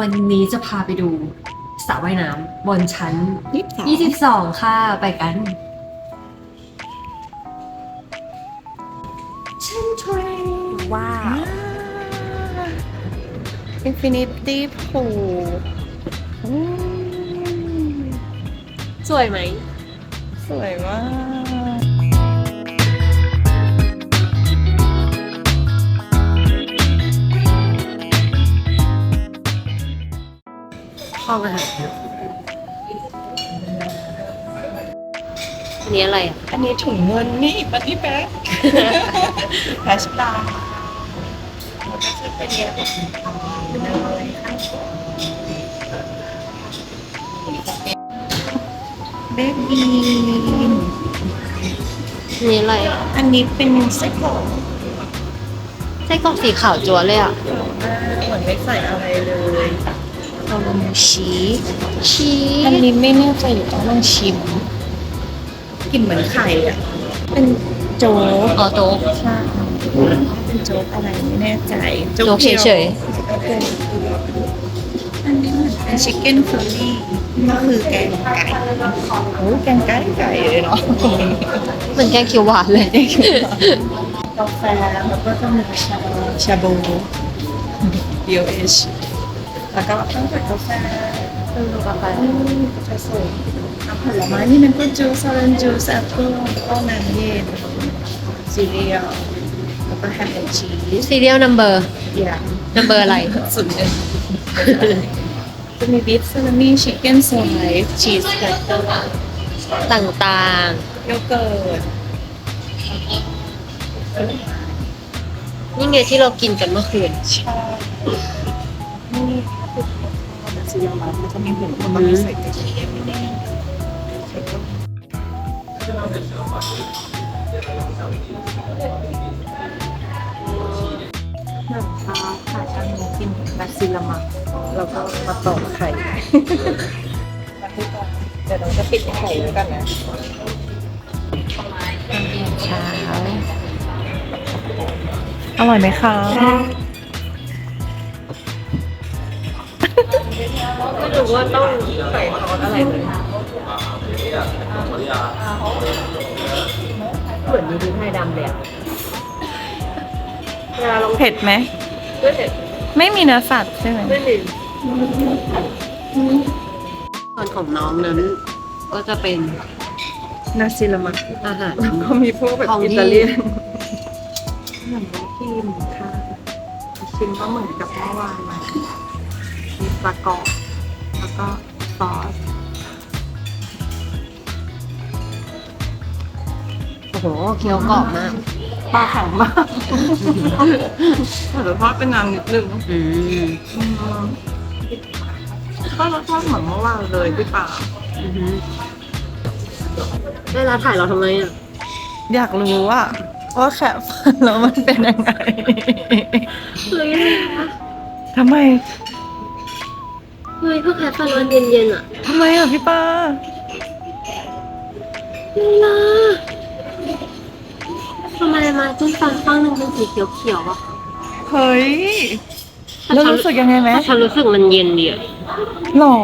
วันนี้จะพาไปดูสระว่ายน้ำบนชั้น ยี่สิบสอง22 ค่ะ ไปกัน ชั้นเทรนว้าว Infinity Pool อืมสวยไหม สวยมาก ห้องอาหารอันนี้อะไรอะ อันนี้ถุงเงินนี่ปันนี่แป๊กแฮชบาร์แล้วก็จะเป็นเนี้ยเลยเบบีอันนี้อะไรอะ อันนี้เป็นไส้กรอกไส้กรอกสีขาวจัวเลยอะเหมือนไม่ใส่อะไรเลยเรา ลองชีสชีอันสนี้ไม่แน่ใจอยู่ต้องลองชิมกลิ่นเหมือนไข่อะ เป็นโจ๊กอ๋อโต๊ะใช่เป็นโจ๊กอะไรไม่แน่ใจโจ๊กเฉยๆโอเคอันนี้เหมือนเป็นชิคเก้นฟูรี่ก็คือแกงไก่โอ้แกงไก่ไก่เลยเนาะเหมือนแกงเขียวหวานเลยกาแฟแล้วก็จะมีชาชาบู BOH แล้วก็ต้องใส่กาแฟเออกาแฟกาแฟสดน้ำผลไม้นี่มันก็จูสอรันจูสแอปเปิ้ลก็น้ำเย็นซีเรียลแล้วก็แฮมแอนด์ชีสซีเรียลนัมเบอร์อย่างนัมเบอร์อะไรสุดหนึ่งจะมีบีฟซาลามี่ชิคเก้นสไลซ์ชีสแครกเกอร์ต่างโยเกิร์ตนี่ไงที่เรากินกันเมื่อคืนชานี่คือมันซีเรียลมันจะมีผงมันมีใส่กระเทียมนิดนึงใส่ต้มหนังเช้าค่ะชาโมกินบาซิลามักแล้วก็มาต่อไข่เดี๋ยวเราจะปิดไข่ไว้กันนะเช้าอร่อยไหมคะ ไม่รู้ว่าต้องใส่ซอสอะไรเลยเหมือนมีพริกไทยดำเลยอะเวลาลงเผ็ดไหมไม่เผ็ดไม่มีเนื้อสัตว์ใช่ไหมไม่มีส่วนของน้องนั้น ก็จะเป็นนาซิลามักอาหารก็มีพวกแบบของที่อิตาเลียนเหมือนที่หมูค่ะชิมก็เหมือนกับเมื่อวานมามี ปลากรอบแล้วก็ซอสโอ้โหเคี้ยวกรอบมาก ปลาแข็งมากแต่รสชาติเป็นน้ำนิดนึงอืมอืมก็รสชาติเหมือนเมื่อวานเลยพี่ป่าอือหือเวลาถ่ายเราทำไมอะอยากรู้ว่าว่าแคะฟันแล้วมันเป็นยังไงเฮ้ยทำไม เฮ้ยเพิ่งแค่ฟันวันเย็นๆอะทำไมอะพี่ป้าเวลาทำไมมาจิ้มฟันข้างหนึงเป็นสีเขียวๆอะเฮ้ยแล้วรู้สึกยังไงไหมแต่ฉันรู้สึกมันเย็นดีอะหรอ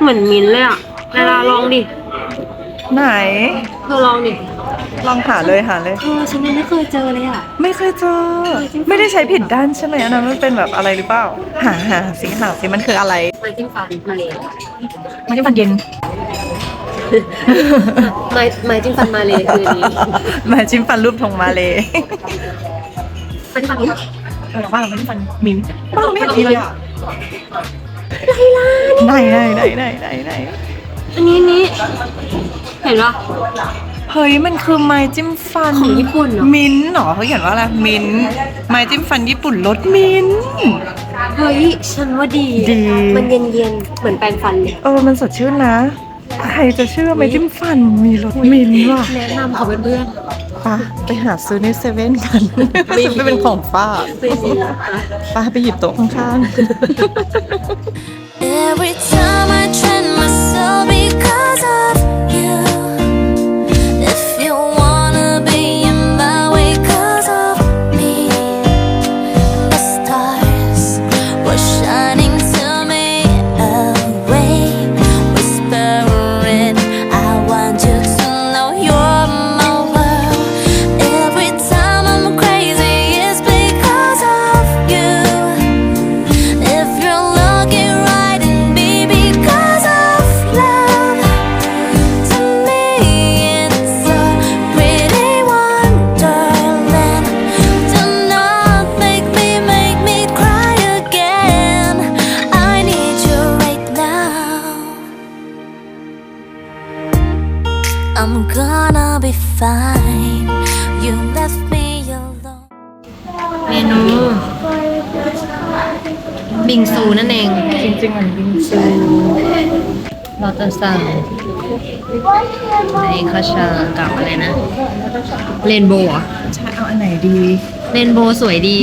เหมือนมิ้นท์เลยอะเวลาลองดิ ไหน เธอลองดิ ลองหาเลยหาเลย เออฉันยังไม่เคยเจอเลยอะ ไม่เคยเจอจริงๆไม่ได้ใช้ผิดด้านใช่ไหมอันนั้นมันเป็นแบบอะไรหรือเปล่า หาหาสิหาสิมันคืออะไร ไม้จิ้มฟันมาเลยมันจะฟันเย็น ไม้ไม้จิ้มฟันมาเลยคืออันนี้มาจิ้มฟันรูปธงมาเลยไม้จิ้มฟันนี้เออว่ามันฟันมิ้นป้าไม่เห็นมีเลยอะไหนไหนไหนไหนไหนไหนอันนี้นี่เห็นปะ เฮ้ยมันคือไม้จิ้มฟันของญี่ปุ่นเหรอ มิ้นท์เหรอเขาเขียนว่าอะไร มิ้นท์ไม้จิ้มฟันญี่ปุ่นรสมิ้นท์ เฮ้ย ฉันว่าดี ดี มันเย็นๆเหมือนแปรงฟันเลย เออ มันสดชื่นนะ ใครจะเชื่อไม้จิ้มฟันมีรสมิ้นท์ว่ะแนะนำเขาเพื่อนปะไปหาซื้อในเซเว่นกันไม่มีไม่เป็นของฝากๆไม่ดีนะคะป้าไปหยิบโต๊ะข้าง Every time I'm gonna be fine. You left me alone. เมนูบิงซูนั่นเอง จริงๆเหมือนบิงซู เราจะสั่งในคาชากับอะไรนะ เรนโบว์อะใช่เอาอันไหนดี เรนโบว์สวยดี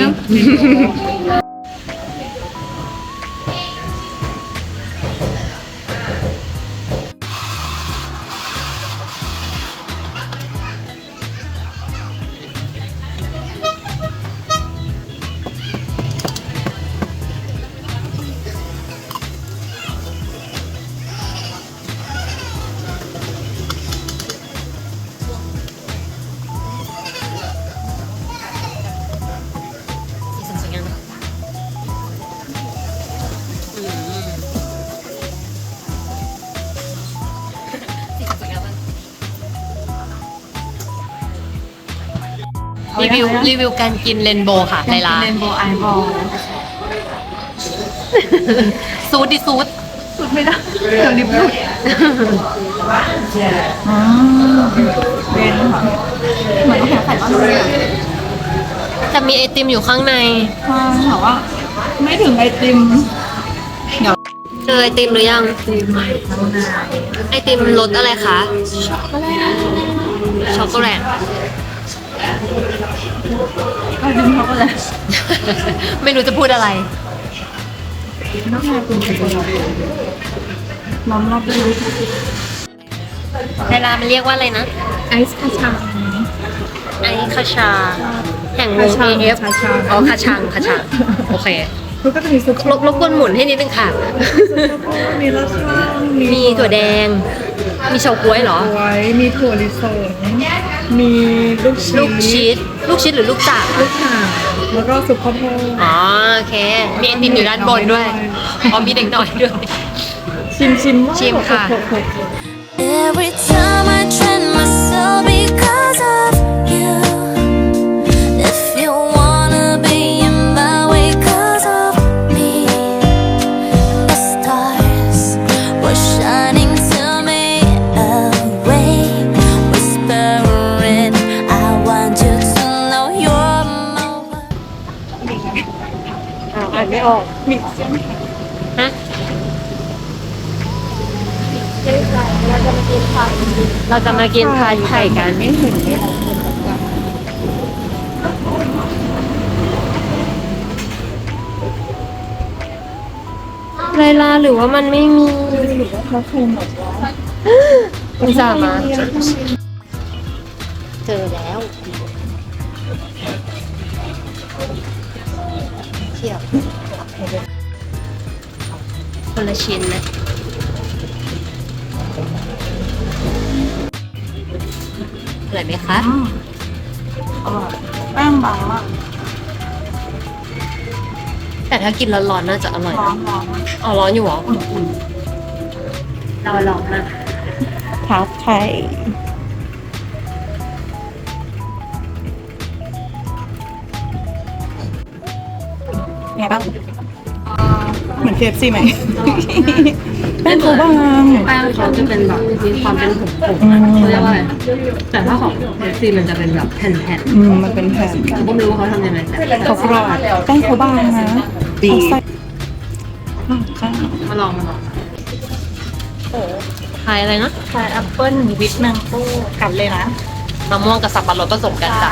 วิวรีวิวการกินเรนโบว์ค่ะในร้านเรนโบว์ไอบอลซูดดิซูดสุดไม่ได้เดี๋ยวลิบหลุดอ๋อเป็นค่ะเหมือนเราแข่งขันว่าเลยอะแต่มีไอติมอยู่ข้างในใช่แต่ว่า ไม่ถึงไอติม เดี๋ยวเจอไอติมหรือยัง ไอติมรสอะไรคะ ช็อกโกแลตไอติ มเขาก็เลย ไม่รู้จะพูดอะไรน้ำลายเป็นตัวล้อมรอบด้วยในร้านมันเรียกว่าอะไรนะ ไอซ์คาชาไอคาชา แห่งวงคาชา AF คาชาอ๋อคาชังคาชังโอเคมันก็จะมีซุปรบรบกวนหมุนให้นิดนึงค่ะ มีรสชาติมีถั่วแดง มีเฉาก๊วยเหรอ ไว้มีถั่วลิสง มีลูกชีสลูกชีสลูกชีสหรือลูกจากลูกข่างแล้วก็ซุปข้าวโพดอ๋อโอเค มีไอติมอยู่ด้านบนด้วยอ๋อมีเด็กน้อยด้วย ชิมชิมว่าชิมค่ะหกหกหก Every time อ่านไม่ออกมีเสียงฮะเราจะมากินพายไข่กันไม่เห็นไม่ออกไลลาหรือว่ามันไม่มีหรือว่าเขาเคยหมดแล้วอุตส่าห์มา เจอแล้ว คนละชิ้นนะอร่อยไหมคะอร่อยแป้งบางมากแต่ถ้ากินร้อนๆน่าจะอร่อยร้อนะนร้อนอ๋อร้อนอยู่เหรออุ่นเราลองนะๆทาไทยไงบ้าง เหมือนเคฟซีไหมแป้งเขาบางแป้งเขาจะเป็นแบบมีความเป็นผงผงอืมเขาเรียกว่าอะไรแต่ถ้าของเอฟซีมันจะเป็นแบบแผ่นอืมมันเป็นแผ่นๆผมก็ไม่รู้ว่าเขาทำยังไงแต่เขากรอบแป้งเขาบางนะดีข้าวมาลองมาลองทายอะไรนะใส่แอปเปิ้ลวิทแมงโก้กัดเลยนะมะม่วงกับสับปะรดผสมกันจ้ะ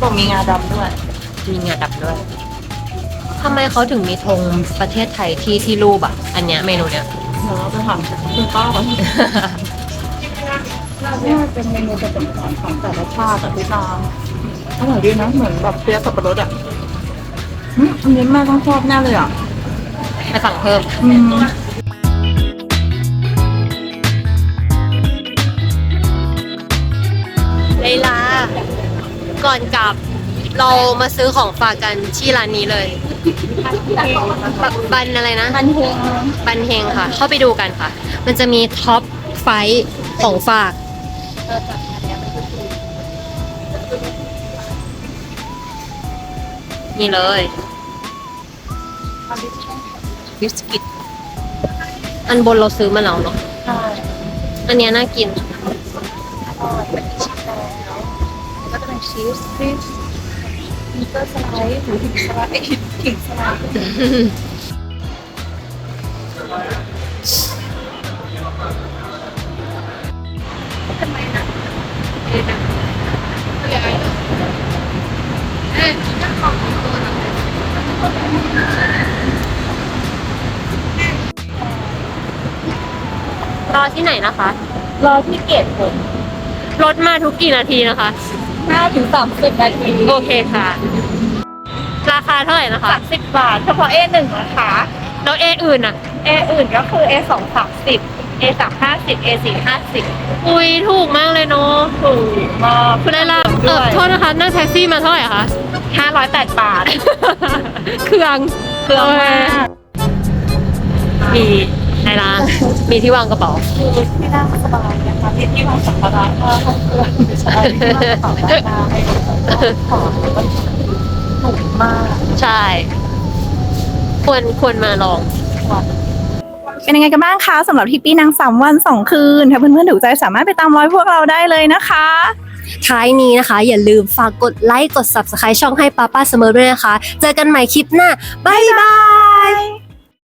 บอกมีงาดำด้วย มีงาดับด้วย ทำไมเขาถึงมีธงประเทศไทยที่ที่รูปอะ อันเนี้ยเมนูเนี้ย เดี๋ยวเราไปถามคุณป้าก่อนนี่เป็นเมนูประจำของของแต่ละชาติอะพี่ตามอร่อยดีนะ เหมือนแบบเปี๊ยะสับปะรดอะอืมอันนี้แม่ต้องชอบแน่เลยอะ ไปสั่งเพิ่ม อืมเลลาก่อนกลับเรามาซื้อของฝากกันที่ร้านนี้เลย บบันอะไรนะมันเฮงบันเฮงค่ะ เข้าไปดูกันค่ะ มันจะมีท็อปไฟท์ของฝาก นี่เลยบิสกิต อันบนเราซื้อมาแล้วเนาะใช่อันเนี้ยน่ากินอดเป็นชีสแล้วแล้วก็จะเป็นชีสคริสมีเตอร์สไลด์หมูหินสไลด์ เอ้ยขิงสลด์รอที่ไหนนะคะ รอที่เกตผมรถมาทุกกี่นาทีนะคะ 5 ถึง 30 นาที โอเคค่ะ ราคาเท่าไหร่นะคะ 30 บาท เฉพาะ A1 นะคะ แล้วเออื่นอะ A อื่นก็คือ A2 30 A3 50 A4 50อุ้ยถูกมากเลยเนาะถูกมากคุณไดลาเอด้อวยโทษนะคะนั่งแท็กซี่มาเท่าไหร่คะ508 บาท เครื่องเครื่องมากมีไดลามีที่วางกระเป๋าคือที่นั่งสบายนะคะที่ที่วางสัมภาระก็ห้องเครื่องใช่ที่วางกระเป๋าด้านหน้าให้ของ มันถูกมากใช่ ควรควรมาลอง เป็นยังไงกันบ้างคะสำหรับทริปปีนางสามวันสองคืน ถ้าเพื่อนๆถูกใจสามารถไปตามร้อยพวกเราได้เลยนะคะ ท้ายนี้นะคะ อย่าลืมฝากกดไลค์กด subscribe ช่องให้ป้าป้าเสมอด้วยนะคะ เจอกันใหม่คลิปหน้า บ๊ายบาย